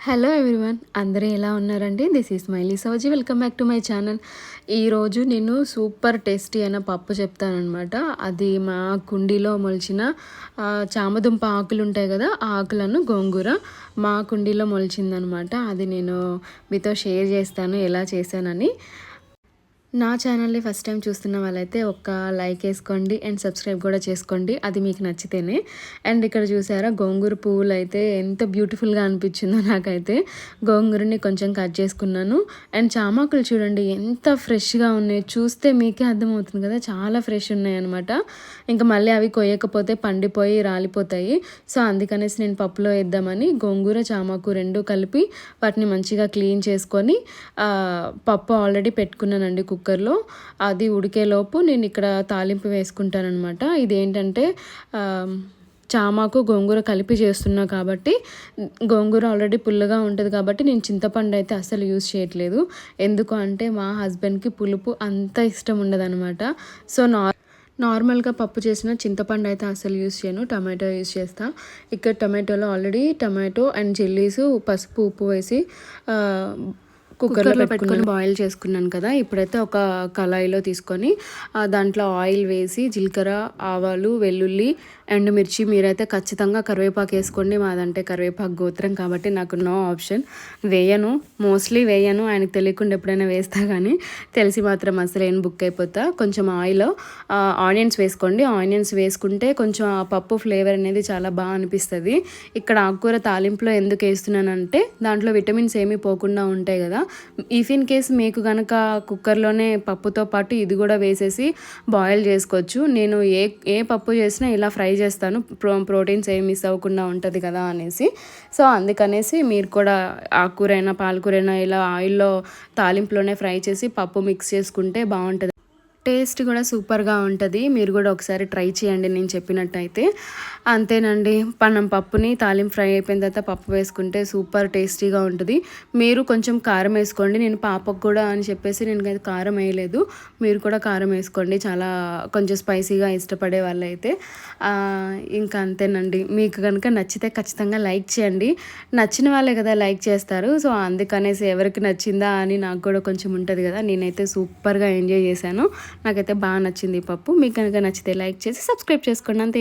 Hello everyone అందరూ ఎలా ఉన్నారండి? దిస్ ఈస్ మైలీ సవజీ welcome back to my channel ఈరోజు నేను సూపర్ టేస్టీ అయిన పప్పు చెప్తానమాట అది మా కుండీలో మొలిచిన చామదుంప ఆకులు ఉంటాయి కదా ఆ ఆకులను గోంగూర మా కుండీలో మొలిచిందనమాట అది నేను మీతో షేర్ చేస్తాను ఎలా చేశానని. నా ఛానల్ని ఫస్ట్ టైం చూస్తున్న వాళ్ళైతే ఒక లైక్ వేసుకోండి అండ్ సబ్స్క్రైబ్ కూడా చేసుకోండి. అది మీకు నచ్చితేనే. అండ్ ఇక్కడ చూసారా గోంగూర పువ్వులు అయితే ఎంత బ్యూటిఫుల్గా అనిపించిందో నాకైతే. గోంగూరని కొంచెం కట్ చేసుకున్నాను. అండ్ చామాకులు చూడండి ఎంత ఫ్రెష్గా ఉన్నాయి. చూస్తే మీకే అర్థమవుతుంది కదా చాలా ఫ్రెష్ ఉన్నాయి అనమాట ఇంకా మళ్ళీ అవి కొయ్యకపోతే పండిపోయి రాలిపోతాయి. సో అందుకనేసి నేను పప్పులో వేద్దామని గోంగూర చామాకు రెండు కలిపి వాటిని మంచిగా క్లీన్ చేసుకొని పప్పు ఆల్రెడీ పెట్టుకున్నానండి కుక్కర్లో. అది ఉడికేలోపు నేను ఇక్కడ తాలింపు వేసుకుంటానమాట ఇదేంటంటే చామాకు గోంగూర కలిపి చేస్తున్నా కాబట్టి గోంగూర ఆల్రెడీ పుల్లగా ఉంటుంది కాబట్టి నేను చింతపండు అయితే అస్సలు యూజ్ చేయట్లేదు. ఎందుకు అంటే మా హస్బెండ్కి పులుపు అంత ఇష్టం ఉండదనమాట సో నార్ నార్మల్గా పప్పు చేసిన చింతపండు అయితే అసలు యూస్ చేయను. టమాటో యూస్ చేస్తా. ఇక్కడ టమాటోలో ఆల్రెడీ టమాటో అండ్ చిల్లీస్ పసుపు ఉప్పు వేసి కుక్కర్లో పెట్టుకుని బాయిల్ చేసుకున్నాను కదా ఇప్పుడైతే ఒక కళాయిలో తీసుకొని దాంట్లో ఆయిల్ వేసి జీలకర్ర ఆవాలు వెల్లుల్లి ఎండుమిర్చి మీరైతే ఖచ్చితంగా కరివేపాకు వేసుకోండి. మాదంటే కరివేపాకు గోత్రం కాబట్టి నాకు నో ఆప్షన్. వేయను మోస్ట్లీ వేయను. ఆయనకు తెలియకుండా ఎప్పుడైనా వేస్తా కానీ తెలిసి మాత్రం అసలు ఏం బుక్ అయిపోతా. కొంచెం ఆయిల్ ఆనియన్స్ వేసుకోండి. ఆనియన్స్ వేసుకుంటే కొంచెం ఆ పప్పు ఫ్లేవర్ అనేది చాలా బాగా అనిపిస్తుంది. ఇక్కడ ఆకుకూర తాలింపులో ఎందుకు వేస్తున్నానంటే దాంట్లో విటమిన్స్ ఏమీ పోకుండా ఉంటాయి కదా ఇఫ్ ఇన్ కేస్ మీకు కనుక కుక్కర్లోనే పప్పుతో పాటు ఇది కూడా వేసేసి బాయిల్ చేసుకోవచ్చు. నేను ఏ ఏ పప్పు చేసినా ఇలా ఫ్రై చేస్తాను. ప్రో ప్రోటీన్స్ ఏమి మిస్ అవ్వకుండా ఉంటుంది కదా అనేసి. సో అందుకనేసి మీరు కూడా ఆకుకూరైనా పాలకూరైనా ఇలా ఆయిల్లో తాలింపులోనే ఫ్రై చేసి పప్పు మిక్స్ చేసుకుంటే బాగుంటుంది. టేస్ట్ కూడా సూపర్గా ఉంటుంది. మీరు కూడా ఒకసారి ట్రై చేయండి నేను చెప్పినట్టయితే. అంతేనండి మనం పప్పుని తాలింపు ఫ్రై అయిపోయిన తర్వాత పప్పు వేసుకుంటే సూపర్ టేస్టీగా ఉంటుంది. మీరు కొంచెం కారం వేసుకోండి. నేను పాపకు కూడా అని చెప్పేసి నేను కారం వేయలేదు. మీరు కూడా కారం వేసుకోండి. చాలా కొంచెం స్పైసీగా ఇష్టపడే వాళ్ళైతే. ఇంకా అంతేనండి. మీకు కనుక నచ్చితే ఖచ్చితంగా లైక్ చేయండి. నచ్చిన వాళ్ళే కదా లైక్ చేస్తారు. సో అందుకనేసి ఎవరికి నచ్చిందా అని నాకు కూడా కొంచెం ఉంటుంది కదా. నేనైతే సూపర్గా ఎంజాయ్ చేశాను. నాకైతే బాగా నచ్చింది పప్పు. మీకు కనుక నచ్చితే లైక్ చేసి సబ్స్క్రైబ్ చేసుకోండి. అంతే.